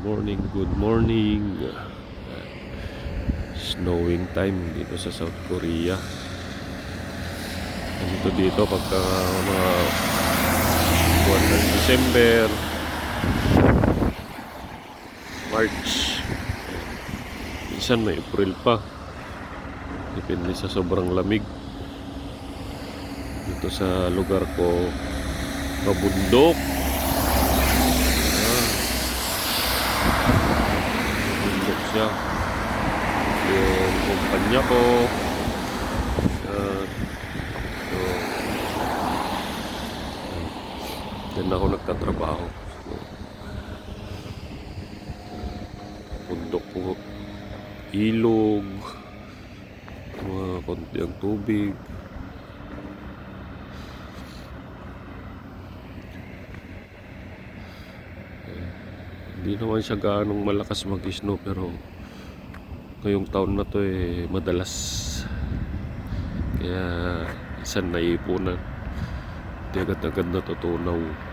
morning, good morning. Snowing time dito sa South Korea. Dito dito pagka mga buwan ng December, March, minsan may April pa. Depende sa sobrang lamig. Dito sa lugar ko, kabundok. Siya. Yung kumpanya ko. Ayan. So, Diyan ako nagtatrabaho. So, bundok po. Ilog. Mga konti ang tubig. Hindi naman siya gaanong malakas mag-snow pero ngayong taon na to eh madalas. Kaya isan naipunan. Hindi agad-agad natutunaw.